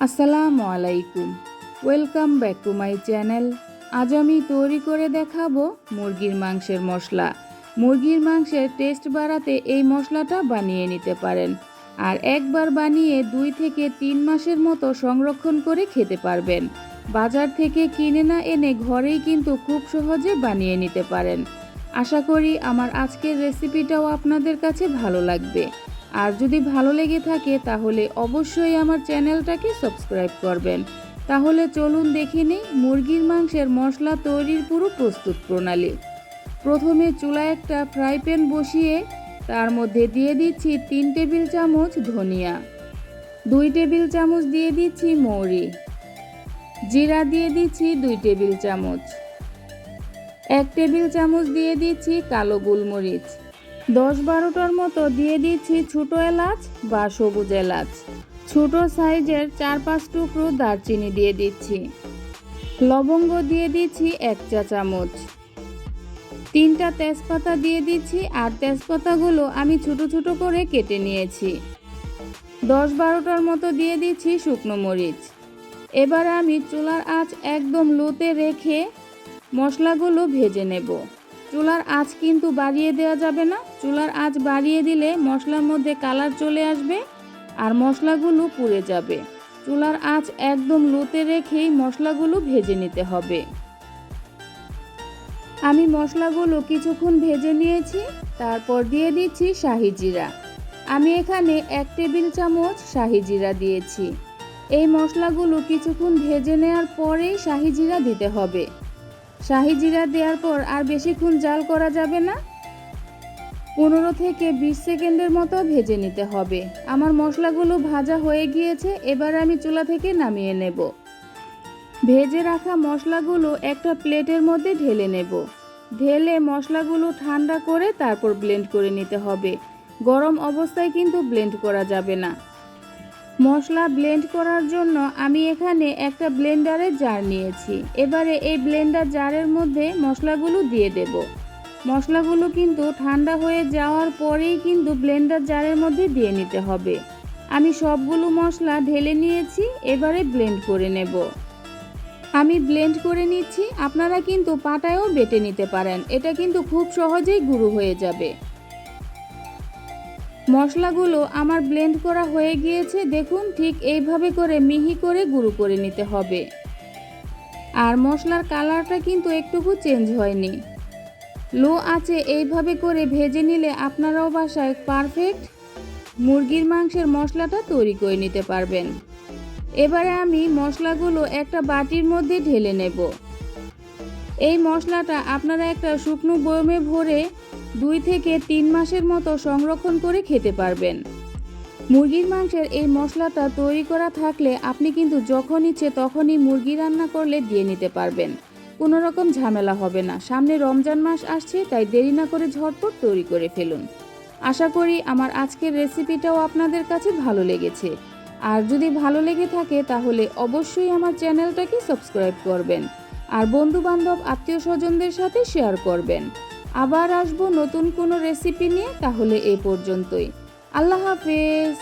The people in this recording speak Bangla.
আসসালামু আলাইকুম। Welcome back to my channel আজ আমি তৈরি করে দেখাবো মুরগির মাংসের মশলা। মুরগির মাংসের টেস্ট বাড়াতে এই মশলাটা বানিয়ে নিতে পারেন। আর একবার বানিয়ে দুই থেকে তিন মাসের মতো সংরক্ষণ করে খেতে পারবেন। বাজার থেকে কিনে না এনে ঘরেই কিন্তু খুব সহজে বানিয়ে নিতে পারেন। আশা করি আমার আজকের রেসিপিটাও আপনাদের কাছে ভালো লাগবে। আর যদি ভালো লেগে থাকে তাহলে অবশ্যই আমার চ্যানেলটাকে সাবস্ক্রাইব করবেন। তাহলে চলুন দেখে নিই মুরগির মাংসের মশলা তৈরির পুরো প্রস্তুত প্রণালী। প্রথমে চুলায় একটা ফ্রাই প্যান বসিয়ে তার মধ্যে দিয়ে দিচ্ছি তিন টেবিল চামচ ধনিয়া, দুই টেবিল চামচ দিয়ে দিচ্ছি মৌরি, জিরা দিয়ে দিচ্ছি দুই টেবিল চামচ, এক টেবিল চামচ দিয়ে দিচ্ছি কালো গোলমরিচ দশ বারোটার মতো দিয়ে দিচ্ছি ছোটো এলাচ বা সবুজ এলাচ। ছোট সাইজের চার পাঁচ টুকরো দারচিনি দিয়ে দিচ্ছি। লবঙ্গ দিয়ে দিচ্ছি এক চা চামচ। তিনটা তেজপাতা দিয়ে দিচ্ছি আর তেজপাতাগুলো আমি ছোট ছোট করে কেটে নিয়েছি। দশ বারোটার মতো দিয়ে দিচ্ছি শুকনো মরিচ। এবার আমি চুলার আঁচ একদম লোতে রেখে মশলাগুলো ভেজে নেব। চুলার আঁচ কিন্তু বাড়িয়ে দেওয়া যাবে না। চুলার আঁচ বাড়িয়ে দিলে মশলার মধ্যে কালার চলে আসবে আর মশলাগুলো পুড়ে যাবে। চুলার আঁচ একদম লোতে রেখেই মশলাগুলো ভেজে নিতে হবে। আমি মশলাগুলো কিছুক্ষণ ভেজে নিয়েছি, তারপর দিয়ে দিচ্ছি শাহি জিরা। আমি এখানে এক টেবিল চামচ শাহি জিরা দিয়েছি। এই মশলাগুলো কিছুক্ষণ ভেজে নেওয়ার পরেই শাহি জিরা দিতে হবে। শাহি জিরা দেওয়ার পর আর বেশিক্ষণ জাল করা যাবে না। পনেরো থেকে বিশ সেকেন্ডের মতো ভেজে নিতে হবে। আমার মশলাগুলো ভাজা হয়ে গিয়েছে, এবার আমি চুলা থেকে নামিয়ে নেব। ভেজে রাখা মশলাগুলো একটা প্লেটের মধ্যে ঢেলে নেব। ঢেলে মশলাগুলো ঠান্ডা করে তারপর ব্লেন্ড করে নিতে হবে। গরম অবস্থায় কিন্তু ব্লেন্ড করা যাবে না। মশলা ব্লেন্ড করার জন্য আমি এখানে একটা ব্লেন্ডারের জার নিয়েছি। এবারে এই ব্লেন্ডার জারের মধ্যে মশলাগুলো দিয়ে দেব। মশলাগুলো কিন্তু ঠান্ডা হয়ে যাওয়ার পরেই কিন্তু ব্লেন্ডার জারের মধ্যে দিয়ে নিতে হবে। আমি সবগুলো মশলা ঢেলে নিয়েছি, এবারে ব্লেন্ড করে নেব। আমি ব্লেন্ড করে নিচ্ছি, আপনারা কিন্তু পাটায়ও বেটে নিতে পারেন। এটা কিন্তু খুব সহজেই গুঁড়ো হয়ে যাবে। মশলাগুলো আমার ব্লেন্ড করা হয়ে গিয়েছে, দেখুন ঠিক এইভাবে করে মিহি করে গুঁড়ো করে নিতে হবে। আর মশলার কালারটা কিন্তু একটুকু চেঞ্জ হয়নি। লো আছে এইভাবে করে ভেজে নিলে আপনারাও বাসায় পারফেক্ট মুরগির মাংসের মশলাটা তৈরি করে নিতে পারবেন। এবারে আমি মশলাগুলো একটা বাটির মধ্যে ঢেলে নেব। এই মশলাটা আপনারা একটা শুকনো বয়মে ভরে দুই থেকে তিন মাসের মতো সংরক্ষণ করে খেতে পারবেন। মুরগির মাংসের এই মশলাটা তৈরি করা থাকলে আপনি কিন্তু যখন ইচ্ছে তখনই মুরগি রান্না করলে দিয়ে নিতে পারবেন। কোনো রকম ঝামেলা হবে না। সামনে রমজান মাস আসছে, তাই দেরি না করে ঝটপট তৈরি করে ফেলুন। আশা করি আমার আজকের রেসিপিটাও আপনাদের কাছে ভালো লেগেছে। আর যদি ভালো লেগে থাকে, তাহলে অবশ্যই আমার চ্যানেলটাকে সাবস্ক্রাইব করবেন। আর বন্ধু বান্ধব আত্মীয় স্বজনদের সাথে শেয়ার করবেন। আবার আসব নতুন কোনো রেসিপি নিয়ে তাহলে এ পর্যন্তই। আল্লাহ হাফেজ।